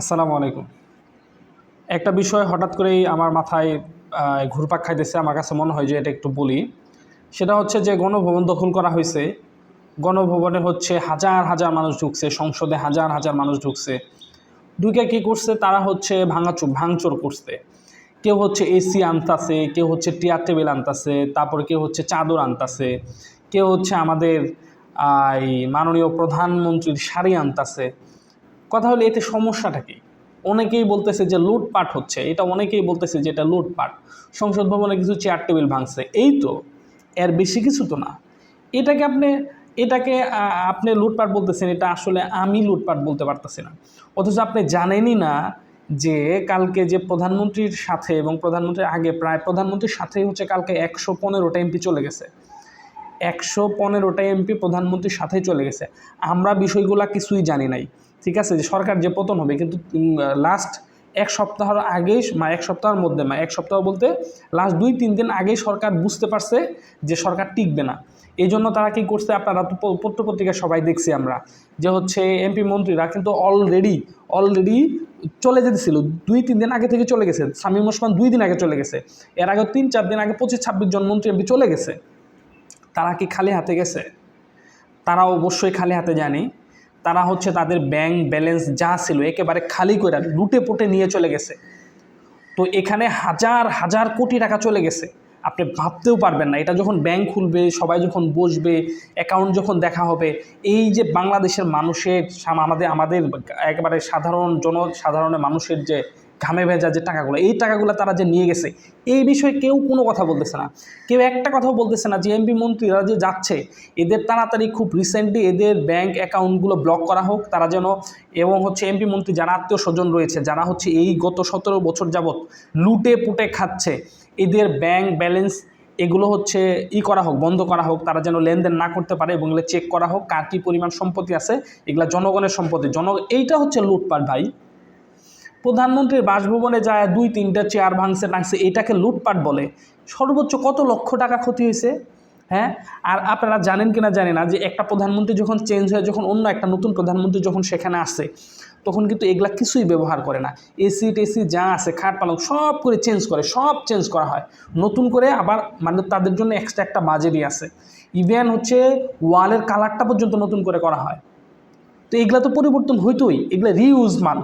আসসালামু আলাইকুম। একটা বিষয় হঠাৎ করেই আমার মাথায় ঘুরপাক খাইতেছে। আমার কাছে মনে হয় যে এটা একটু বলি। সেটা হচ্ছে যে গণভবন দখল করা হয়েছে। গণভবনে হচ্ছে হাজার হাজার মানুষ ঢুকছে, সংসদে হাজার হাজার মানুষ ঢুকছে। ঢুকে কী করছে? তারা হচ্ছে ভাঙাচুর, ভাঙচুর করছে। কেউ হচ্ছে এসি আনতাছে, কেউ হচ্ছে টিয়ার টেবিল আনতাছে, তারপর কেউ হচ্ছে চাদর আনতাছে, কেউ হচ্ছে আমাদের এই মাননীয় প্রধানমন্ত্রীর শাড়ি আনতাছে। কথা হলো এতে সমস্যাটা কি? অনেকেই বলতেছে যে লুটপাট হচ্ছে। এটা অনেকেই বলতেছে যে এটা লুটপাট। সংসদ ভবনে কিছু চেয়ার টেবিল ভাঙছে। এই তো, এর বেশি কিছু তো না। এটাকে আপনি এটাকে আপনি লুটপাট বলতেছেন, এটা আসলে আমি লুটপাট বলতে পারতেছি না। অথচ আপনি জানেনই না যে কালকে যে প্রধানমন্ত্রীর সাথে এবং প্রধানমন্ত্রীর আগে প্রায় প্রধানমন্ত্রীর সাথেই হচ্ছে কালকে একশো পনেরোটা এমপি চলে গেছে। একশো পনেরোটা এমপি প্রধানমন্ত্রীর সাথেই চলে গেছে। আমরা বিষয়গুলা কিছুই জানি নাই। ঠিক আছে? যে সরকার যে পতন হবে, কিন্তু লাস্ট এক সপ্তাহের আগেই মা, এক সপ্তাহের মধ্যে মানে এক সপ্তাহ বলতে লাস্ট দুই, তিন দিন আগেই সরকার বুঝতে পারছে যে সরকার টিকবে না। এই জন্য তারা কি করছে আপনারা তো পত্রপত্রিকায় সবাই দেখছি আমরা, যে হচ্ছে এমপি মন্ত্রীরা কিন্তু অলরেডি অলরেডি চলে যেতেছিল। দুই, তিন দিন আগে থেকে চলে গেছে। শামীম ওসমান দুই দিন আগে চলে গেছে। এর আগে তিন, চার দিন আগে পঁচিশ, ছাব্বিশ জন মন্ত্রী এমপি চলে গেছে। তারা কি খালি হাতে গেছে? তারা অবশ্যই খালি হাতে জানি তারা হচ্ছে তাদের ব্যাংক ব্যালেন্স যা ছিল একেবারে খালি করে লুটে পুটে নিয়ে চলে গেছে। তো এখানে হাজার হাজার কোটি টাকা চলে গেছে। আপনি ভাবতেও পারবেন না, এটা যখন ব্যাংক খুলবে, সবাই যখন বসবে অ্যাকাউন্ট যখন দেখা হবে, এই যে বাংলাদেশের মানুষের আমাদের আমাদের একেবারে সাধারণ জনসাধারণের মানুষের যে ঘামে ভেজা যে টাকাগুলো, এই টাকাগুলো তারা যে নিয়ে গেছে, এই বিষয়ে কেউ কোনো কথা বলতেছে না। কেউ একটা কথাও বলতেছে না যে এমপি মন্ত্রীরা যে যাচ্ছে, এদের তাড়াতাড়ি খুব রিসেন্টলি এদের ব্যাংক অ্যাকাউন্টগুলো ব্লক করা হোক, তারা যেন, এবং হচ্ছে এমপি মন্ত্রী যারা আত্মীয় স্বজন রয়েছে, যারা হচ্ছে এই গত সতেরো বছর যাবৎ লুটে পুটে খাচ্ছে, এদের ব্যাংক ব্যালেন্স এগুলো হচ্ছে ই করা হোক, বন্ধ করা হোক, তারা যেন লেনদেন না করতে পারে এবং এগুলো চেক করা হোক, কার কী পরিমাণ সম্পত্তি আছে, এগুলা জনগণের সম্পত্তি। জন এইটা হচ্ছে লুটপাট ভাই। প্রধানমন্ত্রীর বাসভবনে যায়, দুই তিনটা চেয়ার ভাঙছে টাঙছে এটাকে লুটপাট বলে। সর্বোচ্চ কত লক্ষ টাকা ক্ষতি হয়েছে? হ্যাঁ? আর আপনারা জানেন কিনা জানি না যে একটা প্রধানমন্ত্রী যখন চেঞ্জ হয়, যখন অন্য একটা নতুন প্রধানমন্ত্রী যখন সেখানে আসে, তখন কিন্তু এগুলা কিছুই ব্যবহার করে না। এসি টেসি যা আছে, খাট পালং সব করে চেঞ্জ করে, সব চেঞ্জ করা হয়। নতুন করে আবার মানে তাদের জন্য এক্সট্রা একটা বাজেটই আছে। ইভেন হচ্ছে ওয়ালের কালারটা পর্যন্ত নতুন করে করা হয়। তো এগুলা তো পরিবর্তন হইতোই, এগুলা রিউজ মাল।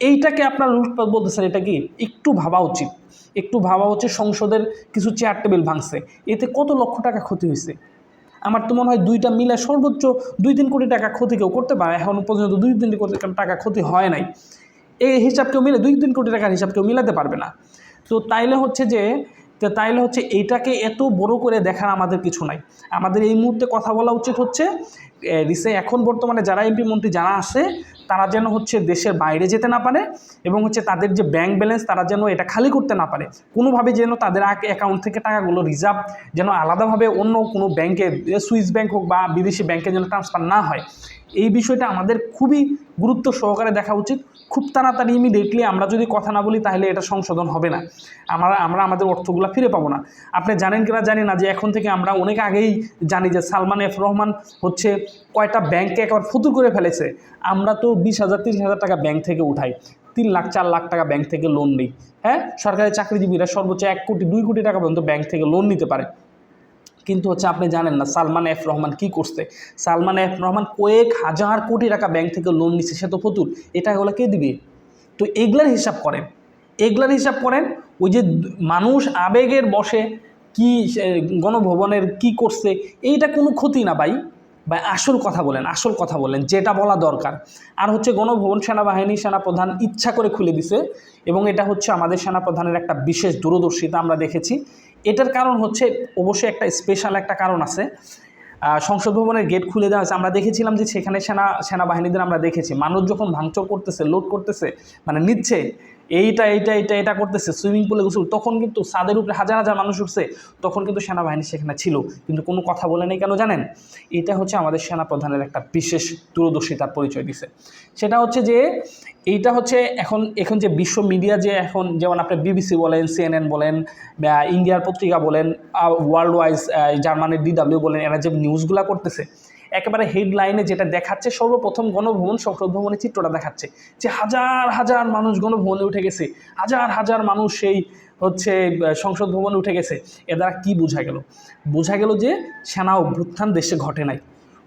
এইটাকে আপনার লুটপাট বলতেছেন, এটা কি? একটু ভাবা উচিত। একটু ভাবা উচিত, সংসদের কিছু চেয়ার টেবিল ভাঙছে। এতে কত লক্ষ টাকা ক্ষতি হয়েছে? আমার তো মনে হয় দুইটা মিলে সর্বোচ্চ দুই তিন কোটি টাকা ক্ষতি কেউ করতে পারে। এখন পর্যন্ত দুই তিন কোটি টাকা ক্ষতি হয় নাই। এই হিসাব কেউ মিলে দুই তিন কোটি টাকার হিসাব কেউ মিলাতে পারবে না। তো তাইলে হচ্ছে যে, তো তাইলে হচ্ছে এইটাকে এত বড় করে দেখার আমাদের কিছু নাই। আমাদের এই মুহূর্তে কথা বলা উচিত হচ্ছে রিসে এখন বর্তমানে যারা এমপি মন্ত্রী যারা আছে, তারা যেন হচ্ছে দেশের বাইরে যেতে না পারে এবং হচ্ছে তাদের যে ব্যাংক ব্যালেন্স তারা যেন এটা খালি করতে না পারে। কোনোভাবে যেন তাদের অ্যাকাউন্ট থেকে টাকাগুলো রিজার্ভ যেন আলাদাভাবে অন্য কোনো ব্যাংকে সুইস ব্যাংক হোক বা বিদেশি ব্যাংকে যেন ট্রান্সফার না হয়। এই বিষয়টা আমাদের খুবই গুরুত্ব সহকারে দেখা উচিত। খুব তাড়াতাড়ি ইমিডিয়েটলি আমরা যদি কথা না বলি তাহলে এটা সংশোধন হবে না। আমরা আমরা আমাদের অর্থগুলো ফিরে পাবো না। আপনি জানেন কিনা জানি না যে এখন থেকে আমরা অনেক আগেই জানি যে সালমান এফ রহমান হচ্ছে কয়টা ব্যাংকে একবার ফুতুর করে ফেলেছে? আমরা তো বিশ হাজার, তিরিশ হাজার টাকা ব্যাংক থেকে উঠাই। তিন লাখ, চার লাখ টাকা ব্যাংক থেকে লোন নিই। হ্যাঁ? সরকারি চাকরিজীবীরা সর্বোচ্চ এক কোটি, দুই কোটি টাকা পর্যন্ত ব্যাংক থেকে লোন নিতে পারে। কিন্তু হচ্ছে আপনি জানেন না সালমান এফ রহমান কি করছে? সালমান এফ রহমান কয়েক হাজার কোটি টাকা ব্যাংক থেকে লোন নিচ্ছে সে তো ফতুর। এই টাকাগুলো কে দিবে? তো এগুলার হিসাব করেন। এগুলার হিসাব করেন, ওই যে মানুষ আবেগের বসে কি গণভবনের কি করছে, এইটা কোনো ক্ষতি না ভাই। বা আসল কথা বলেন, আসল কথা বলেন, যেটা বলা দরকার। আর হচ্ছে গণভবন সেনাবাহিনী সেনাপ্রধান ইচ্ছা করে খুলে দিছে এবং এটা হচ্ছে আমাদের সেনাপ্রধানের একটা বিশেষ দূরদর্শিতা আমরা দেখেছি। এটার কারণ হচ্ছে অবশ্যই একটা স্পেশাল একটা কারণ আছে। সংসদ ভবনের গেট খুলে দেওয়া হয়েছে। আমরা দেখেছিলাম যে সেখানে সেনা, সেনাবাহিনীদের আমরা দেখেছি। মানুষ যখন ভাঙচুর করতেছে লোড করতেছে মানে নিচ্ছে এইটা এইটা এইটা এটা করতেছে সুইমিং পুলে গোসল, তখন কিন্তু ছাদের উপরে হাজার হাজার মানুষ উঠছে, তখন কিন্তু সেনাবাহিনী সেখানে ছিল, কিন্তু কোনো কথা বলে নেই কেন জানেন? এটা হচ্ছে আমাদের সেনাপ্রধানের একটা বিশেষ দূরদর্শিতার পরিচয় দিছে। সেটা হচ্ছে যে, এইটা হচ্ছে এখন এখন যে বিশ্ব মিডিয়া যে এখন, যেমন আপনি বিবিসি বলেন, সিএনএন বলেন ইন্ডিয়ার পত্রিকা বলেন ওয়ার্ল্ড ওয়াইজ জার্মানির ডিডাব্লিউ বলেন, এরা যে নিউজগুলো করতেছে একেবারে হেডলাইনে যেটা দেখাচ্ছে, সর্বপ্রথম গণভবন সংসদ ভবনের চিত্রটা দেখাচ্ছে যে হাজার হাজার মানুষ গণভবনে উঠে গেছে। হাজার হাজার মানুষ সেই হচ্ছে সংসদ ভবনে উঠে গেছে। এ দ্বারা কী বোঝা গেল? বোঝা গেল যে সেনা অভ্যুত্থান দেশে ঘটে নাই।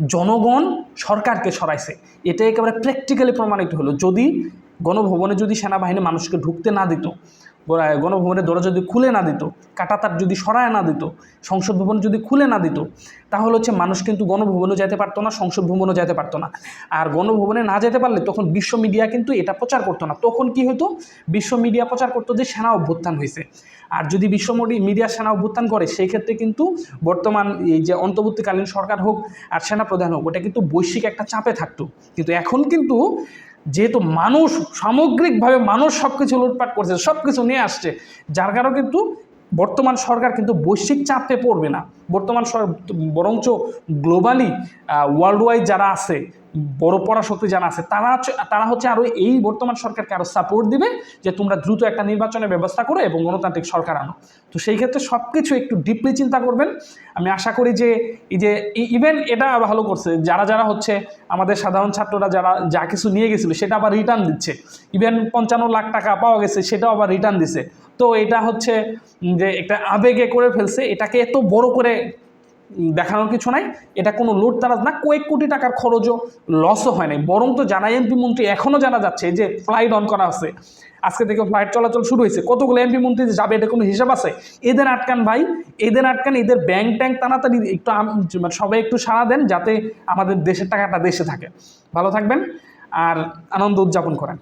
জনগণ সরকারকে সরাইছে। এটা একেবারে প্র্যাকটিক্যালি প্রমাণিত হলো। যদি গণভবনে যদি সেনাবাহিনী মানুষকে ঢুকতে না দিত গণভবনের দরজা যদি খুলে না দিত, কাটাতার যদি সরায় না দিত, সংসদ ভবন যদি খুলে না দিত, তাহলে হচ্ছে মানুষ কিন্তু গণভবনে যেতে পারতো না, সংসদ ভবনও যেতে পারতো না। আর গণভবনে না যেতে পারলে তখন বিশ্ব মিডিয়া কিন্তু এটা প্রচার করতো না। তখন কি হতো বিশ্ব মিডিয়া প্রচার করতো যে সেনা অভ্যুত্থান হয়েছে আর যদি বিশ্ব মিডিয়া সেনা অভ্যুত্থান করে, সেই ক্ষেত্রে কিন্তু বর্তমান এই যে অন্তর্বর্তীকালীন সরকার হোক আর সেনা প্রধান হোক, ওটা কিন্তু বৈশ্বিক একটা চাপে থাকতো। কিন্তু এখন কিন্তু যেহেতু মানুষ সামগ্রিকভাবে মানুষ সব কিছু লুটপাট করছে সব কিছু নিয়ে আসছে, যার কারণে কিন্তু বর্তমান সরকার কিন্তু বৈশ্বিক চাপে পড়বে না। বর্তমান বরঞ্চ গ্লোবালি ওয়ার্ল্ড ওয়াইড যারা আছে বড় পরাশক্তি যারা আছে, তারা তারা হচ্ছে আরও এই বর্তমান সরকারকে আরও সাপোর্ট দিবে যে তোমরা দ্রুত একটা নির্বাচনের ব্যবস্থা করো এবং গণতান্ত্রিক সরকার আনো। তো সেই ক্ষেত্রে সব কিছু একটু ডিপলি চিন্তা করবেন। আমি আশা করি যে এই যে ইভেন এটা ভালো করছে, যারা যারা হচ্ছে আমাদের সাধারণ ছাত্ররা যারা যা কিছু নিয়ে গেছিল, সেটা আবার রিটার্ন দিচ্ছে। ইভেন পঞ্চান্ন লাখ টাকা পাওয়া গেছে, সেটাও আবার রিটার্ন দিছে। তো এটা হচ্ছে যে একটা আবেগে করে ফেলছে, এটাকে এত বড় করে দেখানোর কিছু নাই। এটা কোনো লুট তারাজ না, কয়েক কোটি টাকার খরচও লসও হয় নাই। বরং তো যারা এমপি মন্ত্রী এখনও জানা যাচ্ছে যে ফ্লাইট অন করা আছে, আজকে থেকে ফ্লাইট চলাচল শুরু হয়েছে, কতগুলো এমপি মন্ত্রী যাবে এটা কোনো হিসাব আছে? এদের আটকান ভাই, এদের আটকান, এদের ব্যাংক ট্যাঙ্ক তাড়াতাড়ি একটু মানে সবাই একটু সাড়া দেন যাতে আমাদের দেশের টাকাটা দেশে থাকে। ভালো থাকবেন, আর আনন্দ উদযাপন করেন।